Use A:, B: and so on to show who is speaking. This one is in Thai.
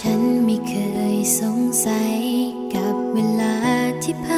A: ฉันไม่เคยสงสัยกับเวลาที่ผ่าน